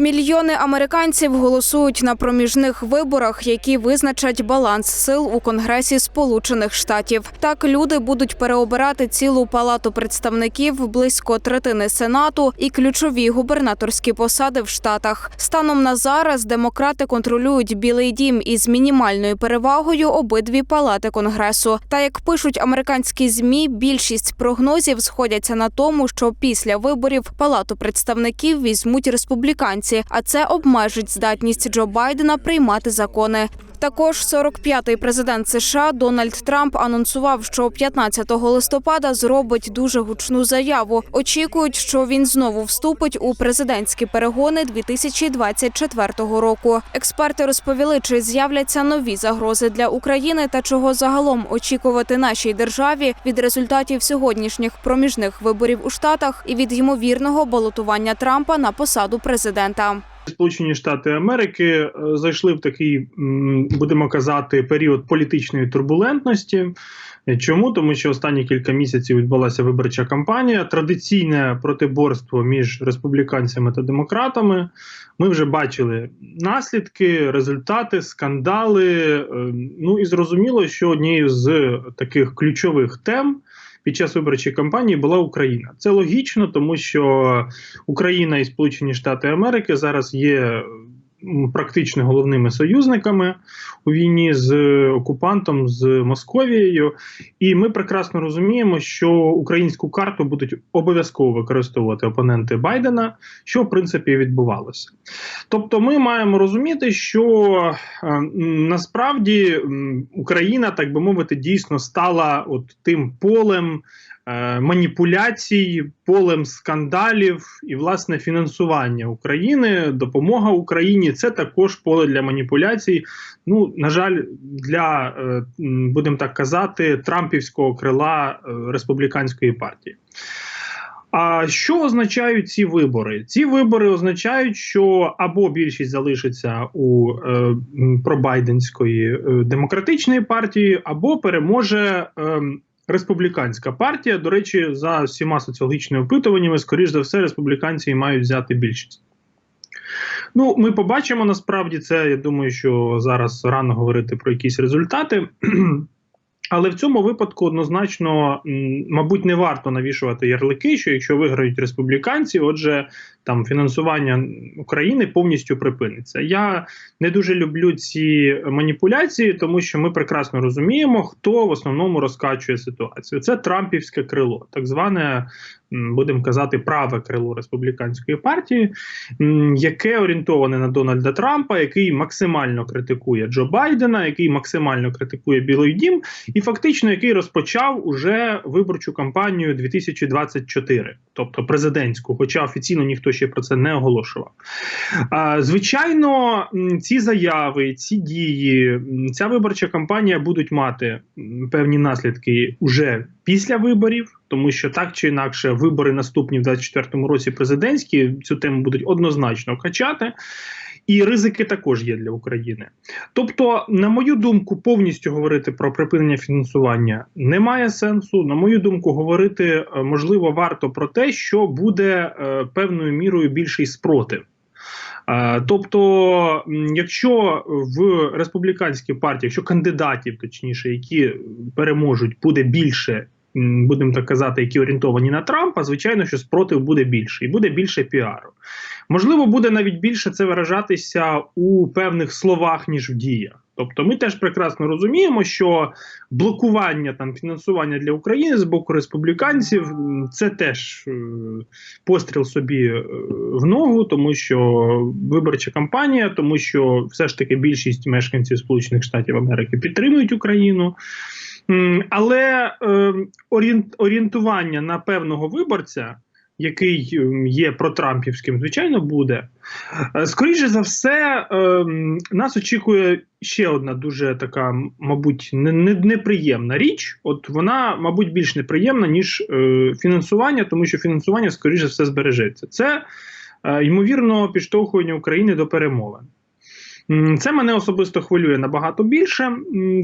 Мільйони американців голосують на проміжних виборах, які визначать баланс сил у Конгресі Сполучених Штатів. Так люди будуть переобирати цілу палату представників, близько третини сенату і ключові губернаторські посади в штатах. Станом на зараз демократи контролюють Білий Дім із мінімальною перевагою обидві палати конгресу. Та як пишуть американські змі, більшість прогнозів сходяться на тому, що після виборів палату представників візьмуть республіканці, а це обмежить здатність Джо Байдена приймати закони. Також 45-й президент США Дональд Трамп анонсував, що 15 листопада зробить дуже гучну заяву. Очікують, що він знову вступить у президентські перегони 2024 року. Експерти розповіли, чи з'являться нові загрози для України та чого загалом очікувати нашій державі від результатів сьогоднішніх проміжних виборів у штатах і від ймовірного балотування Трампа на посаду президента. Сполучені Штати Америки е, зайшли в такий, будемо казати, період політичної турбулентності. Чому? Тому що останні кілька місяців відбулася виборча кампанія, традиційне протиборство між республіканцями та демократами. Ми вже бачили наслідки, результати, скандали. е, Ну і зрозуміло, що однією з таких ключових тем під час виборчої кампанії була Україна. Це логічно, тому що Україна і Сполучені Штати Америки зараз є практично головними союзниками у війні з окупантом з Московією, і ми прекрасно розуміємо, що українську карту будуть обов'язково використовувати опоненти Байдена, що в принципі відбувалося. Тобто, ми маємо розуміти, що е, насправді Україна, так би мовити, дійсно стала от тим полем маніпуляцій, полем скандалів і власне фінансування України, допомога Україні це також поле для маніпуляцій. Ну на жаль, для е, будемо так казати, трампівського крила е, республіканської партії. А що означають ці вибори? Ці вибори означають, що або більшість залишиться у е, пробайденської е, демократичної партії, або переможе е, республіканська партія. До речі, за всіма соціологічними опитуваннями, скоріш за все, республіканці мають взяти більшість. Ну, ми побачимо насправді це. Я думаю, що зараз рано говорити про якісь результати. Але в цьому випадку однозначно, мабуть, не варто навішувати ярлики, що якщо виграють республіканці, отже, там фінансування України повністю припиниться. Я не дуже люблю ці маніпуляції, тому що ми прекрасно розуміємо, хто в основному розкачує ситуацію. Це Трампівське крило, так зване, будемо казати, праве крило республіканської партії, яке орієнтоване на Дональда Трампа, який максимально критикує Джо Байдена, який максимально критикує Білий Дім, і фактично який розпочав уже виборчу кампанію 2024, тобто президентську, хоча офіційно ніхто ще про це не оголошував. А, звичайно, ці заяви, ці дії, ця виборча кампанія будуть мати певні наслідки уже після виборів, тому що так чи інакше вибори наступні в 2024 році президентські цю тему будуть однозначно качати. І ризики також є для України. Тобто, на мою думку, повністю говорити про припинення фінансування немає сенсу. На мою думку, говорити е, можливо варто про те, що буде е, певною мірою більший спротив. Е, Тобто, якщо в республіканській партії, якщо кандидатів, точніше, які переможуть, буде більше, будемо так казати, які орієнтовані на Трампа, звичайно, що спротив буде більше і буде більше піару. Можливо, буде навіть більше це виражатися у певних словах, ніж в діях. Тобто, ми теж прекрасно розуміємо, що блокування там фінансування для України з боку республіканців це теж е, постріл собі е, в ногу, тому що виборча кампанія, тому що все ж таки більшість мешканців Сполучених Штатів Америки підтримують Україну. Але е, орієнтування на певного виборця, який є протрампівським, звичайно, буде. Е, Скоріше за все, ем, нас очікує ще одна дуже така, мабуть, не- не- неприємна річ. От вона, мабуть, більш неприємна, ніж е, фінансування, тому що фінансування, скоріше за все, збережеться. Це, е, ймовірно, підштовхування України до перемовин. Це мене особисто хвилює набагато більше,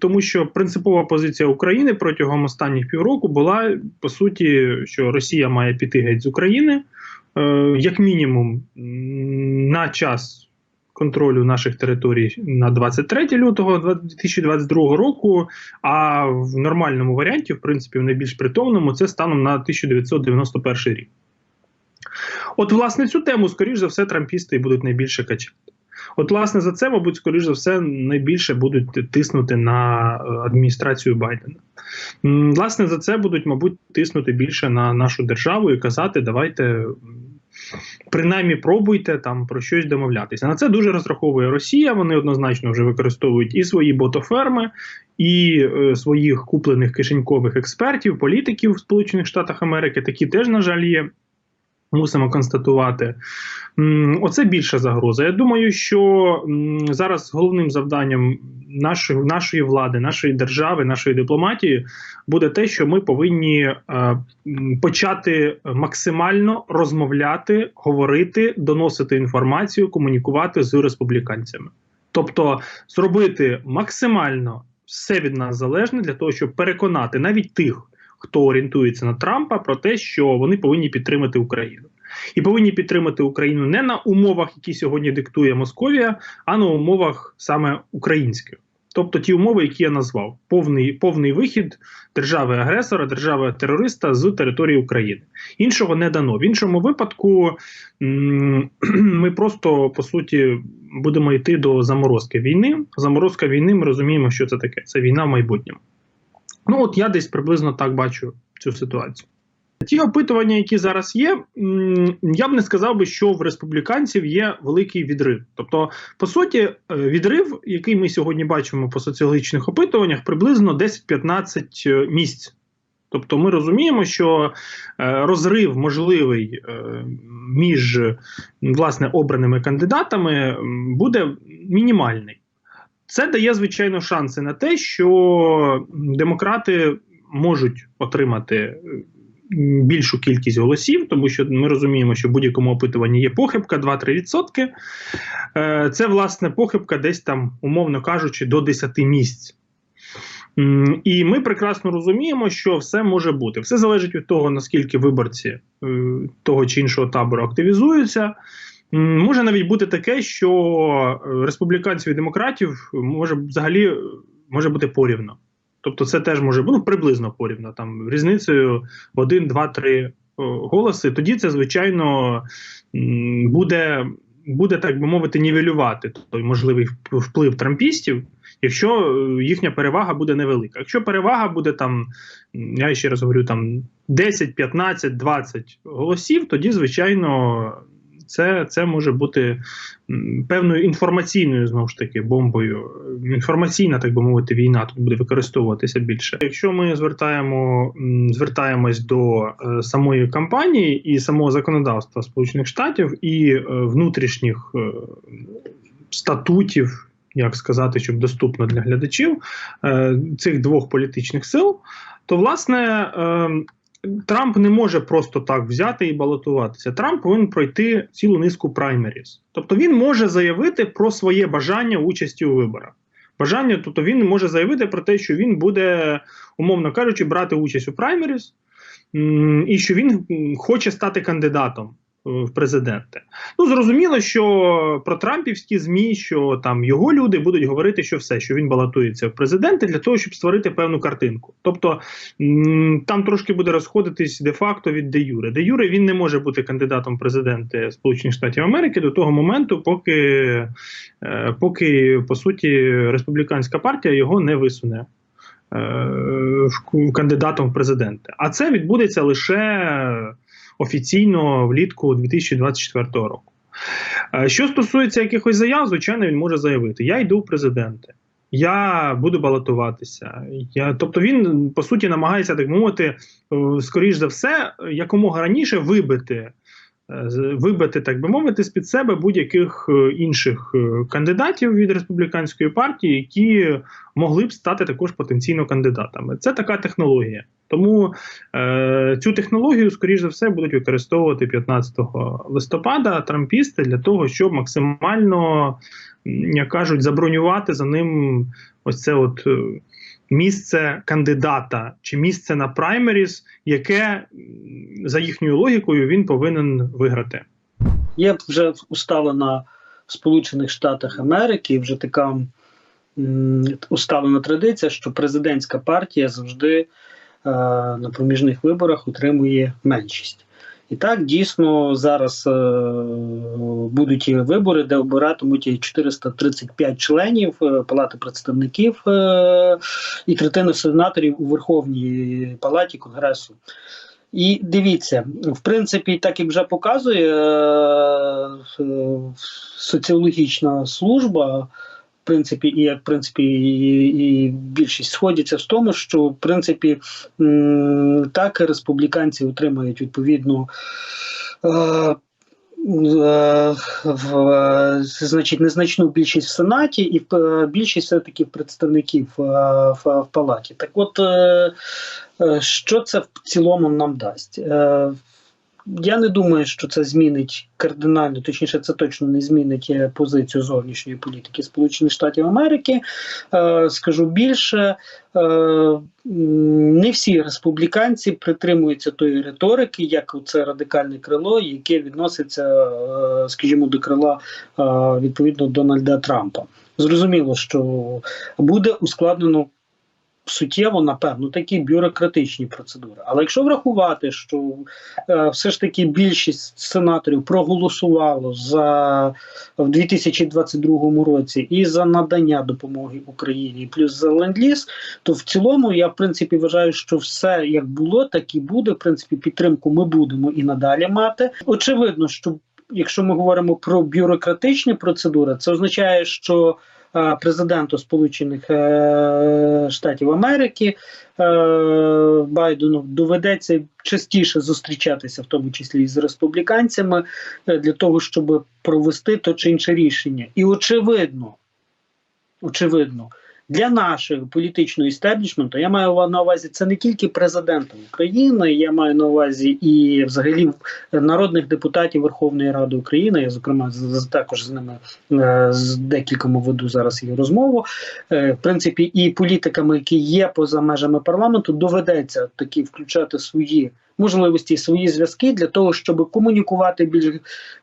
тому що принципова позиція України протягом останніх півроку була по суті, що Росія має піти геть з України. е, як мінімум, на час контролю наших територій на 23 лютого 2022 року. А в нормальному варіанті, в принципі, в найбільш притомному, це станом на 1991 рік. От, власне, цю тему, скоріш за все, трампісти будуть найбільше качати. От, власне, за це, мабуть, скоріш за все, найбільше будуть тиснути на е, адміністрацію Байдена. Власне, за це будуть, мабуть, тиснути більше на нашу державу і казати, давайте. Принаймні пробуйте там про щось домовлятися. На це дуже розраховує Росія. Вони однозначно вже використовують і свої ботоферми, і е, своїх куплених кишенькових експертів, політиків в Сполучених Штатах Америки. Такі теж, на жаль, є. Мусимо констатувати. Оце більша загроза. Я думаю, що зараз головним завданням нашої, нашої влади, нашої держави, нашої дипломатії буде те, що ми повинні е, почати максимально розмовляти, говорити, доносити інформацію, комунікувати з республіканцями. Тобто зробити максимально все від нас залежне для того, щоб переконати навіть тих, хто орієнтується на Трампа, про те, що вони повинні підтримати Україну. І повинні підтримати Україну не на умовах, які сьогодні диктує Московія, а на умовах саме українських. Тобто ті умови, які я назвав: повний, повний вихід держави-агресора, держави-терориста з території України. Іншого не дано. В іншому випадку ми просто по суті будемо йти до заморозки війни. Заморозка війни, ми розуміємо, що це таке. Це війна в майбутньому. Ну, от я десь приблизно так бачу цю ситуацію. Ті опитування, які зараз є, я б не сказав би, що в республіканців є великий відрив. Тобто, по суті, е, відрив, який ми сьогодні бачимо по соціологічних опитуваннях, приблизно 10-15 е, місць. Тобто, ми розуміємо, що е, розрив можливий між власне обраними кандидатами буде мінімальний. Це дає, звичайно, шанси на те, що демократи можуть отримати е, більшу кількість голосів, тому що ми розуміємо, що в будь-якому опитуванні є похибка 2-3%. Е, Це, власне, похибка десь там, умовно кажучи, до 10 місць. І ми прекрасно розуміємо, що все може бути. Все залежить від того, наскільки виборці е, того чи іншого табору активізуються. Може навіть бути таке, що е, республіканців і демократів може взагалі е, може бути порівно. Тобто, це теж може бути ну, приблизно порівно, там різницею 1, 2, 3 голоси. Тоді це, звичайно, буде, буде, так би мовити, нівелювати той можливий вплив трампістів, якщо е, їхня перевага буде невелика. Якщо перевага буде там, я ще раз говорю, там 10, 15, 20 голосів, тоді, звичайно, це, це може бути певною інформаційною знову ж таки бомбою. Інформаційна, так би мовити, війна тут буде використовуватися більше. Якщо ми звертаємо звертаємось до е, самої кампанії і самого законодавства Сполучених Штатів і е, внутрішніх е, статутів. Як сказати, щоб доступно для глядачів цих двох політичних сил, то власне е, Трамп не може просто так взяти і балотуватися. Трамп повинен пройти цілу низку праймеріз. Тобто він може заявити про своє бажання участі у виборах. Бажання, тобто він може заявити про те, що він буде, умовно кажучи, брати участь у праймеріз, і що він хоче стати кандидатом в президенти. Ну зрозуміло, що про Трампівські змі, що там його люди будуть говорити, що все, що він балотується в президенти для того, щоб створити певну картинку. Тобто там трошки буде розходитись де-факто від де юре. Де юре він не може бути кандидатом в президенти Сполучених Штатів Америки до того моменту, поки, е, поки по суті республіканська партія його не висуне. е, Кандидатом в президенти, а це відбудеться лише офіційно влітку 2024 року. Е, Що стосується якихось заяв, звичайно, він може заявити: Я йду в президенти, я буду балотуватися. Я, тобто він по суті намагається так мовити, е, скоріш за все, якомога раніше вибити. е, Вибити, так би мовити, з-під себе будь-яких інших кандидатів від республіканської партії, які могли б стати також потенційно кандидатами. Це така технологія. Тому е, цю технологію, скоріш за все, будуть використовувати 15 листопада трампісти для того, щоб максимально, як кажуть, забронювати за ним ось це от. е, місце кандидата чи місце на праймеріс, яке за їхньою логікою він повинен виграти. Є вже усталена в Сполучених Штатах Америки вже така м, усталена традиція, що президентська партія завжди на проміжних виборах отримує меншість. І так дійсно зараз е, будуть і вибори, де обиратимуть 435 членів е, Палати представників е, і третину сенаторів у Верховній Палаті Конгресу. І дивіться, в принципі, так як вже показує е, е, соціологічна служба, в принципі, і як в принципі, і, і більшість сходяться в тому, що в принципі так республіканці отримають відповідну. Е, е, в, е, значить, незначну більшість в Сенаті і е, більшість все-таки представників е, в, в палаті. Так от, що це в цілому нам дасть? Я не думаю, що це змінить кардинально, точніше, це точно не змінить е, позицію зовнішньої політики Сполучених Штатів Америки. Е, Скажу більше, е, не всі республіканці притримуються тої риторики, як це радикальне крило, яке відноситься, скажімо, до крила відповідно Дональда Трампа. Зрозуміло, що буде ускладнено суттєво, напевно, такі бюрократичні процедури. Але якщо врахувати, що е, все ж таки більшість сенаторів проголосувало за в 2022 році і за надання допомоги Україні, плюс за ленд-ліз, то в цілому я в принципі вважаю, що все як було, так і буде. В принципі, підтримку ми будемо і надалі мати. Очевидно, що якщо ми говоримо про бюрократичні процедури, це означає, що президенту Сполучених е, Штатів Америки е, Байдену доведеться частіше зустрічатися, в тому числі і з республіканцями, е, для того, щоб провести то чи інше рішення. І очевидно, очевидно, для нашого політичного істеблішменту я маю на увазі це не тільки президента України, я маю на увазі і взагалі народних депутатів Верховної Ради України. Я зокрема також з ними е, з декількома веду зараз і розмову. Е, В принципі, і політиками, які є поза межами парламенту, доведеться таки включати свої можливості, свої зв'язки для того, щоб комунікувати більш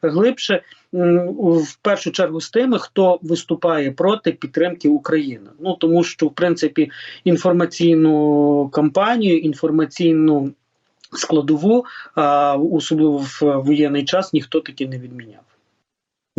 глибше в першу чергу з тими, хто виступає проти підтримки України. Ну тому що в принципі інформаційну кампанію, інформаційну складову, особливо в воєнний час, ніхто таки не відміняв.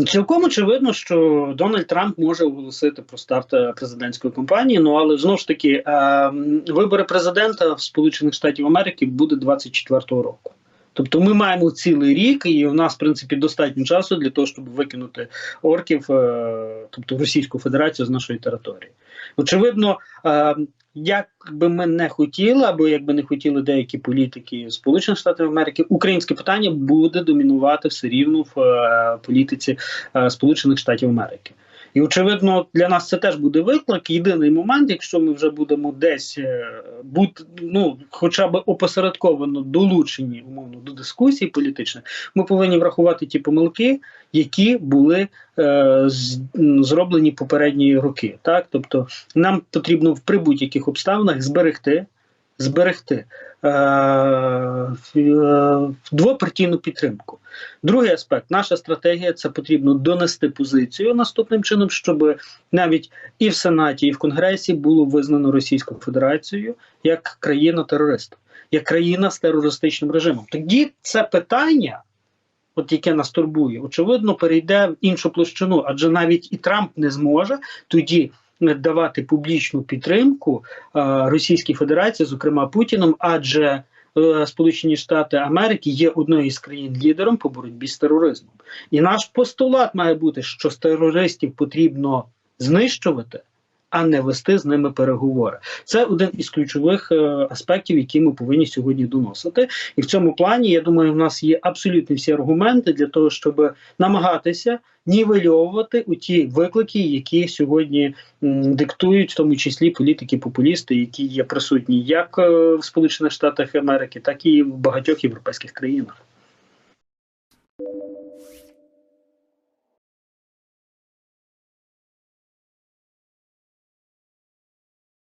Цілком очевидно, що Дональд Трамп може оголосити про старт е, президентської кампанії. Ну але знову ж таки, е, вибори президента в Сполучених Штатів Америки буде 24-го року. Тобто ми маємо цілий рік, і у нас, в принципі, достатньо часу для того, щоб викинути орків, е, тобто Російську Федерацію з нашої території. Очевидно, е, як би ми не хотіли, або як би не хотіли деякі політики Сполучених Штатів Америки, українське питання буде домінувати все рівно в е, політиці Сполучених Штатів Америки. І очевидно, для нас це теж буде виклик. Єдиний момент, якщо ми вже будемо десь е, бути, ну хоча б опосередковано долучені умовно до дискусії політичних, ми повинні врахувати ті помилки, які були е, зроблені попередні роки. Так, тобто нам потрібно в при будь-яких обставинах зберегти, зберегти е, е, двопартійну підтримку. Другий аспект, наша стратегія це потрібно донести позицію наступним чином, щоб навіть і в Сенаті, і в Конгресі було визнано Російську Федерацію як країна-терорист, як країна з терористичним режимом. Тоді це питання, от яке нас турбує, очевидно, перейде в іншу площину, адже навіть і Трамп не зможе тоді. Давати публічну підтримку е, Російській Федерації, зокрема Путіном, адже е, Сполучені Штати Америки є одною із країн лідером по боротьбі з тероризмом. І наш постулат має бути, що з терористів потрібно знищувати, а не вести з ними переговори. Це один із ключових е, аспектів, які ми повинні сьогодні доносити. І в цьому плані я думаю, в нас є абсолютно всі аргументи для того, щоб намагатися нівельовувати у ті виклики, які сьогодні диктують, в тому числі політики-популісти, які є присутні як е, в Сполучених Штатах Америки, так і в багатьох європейських країнах.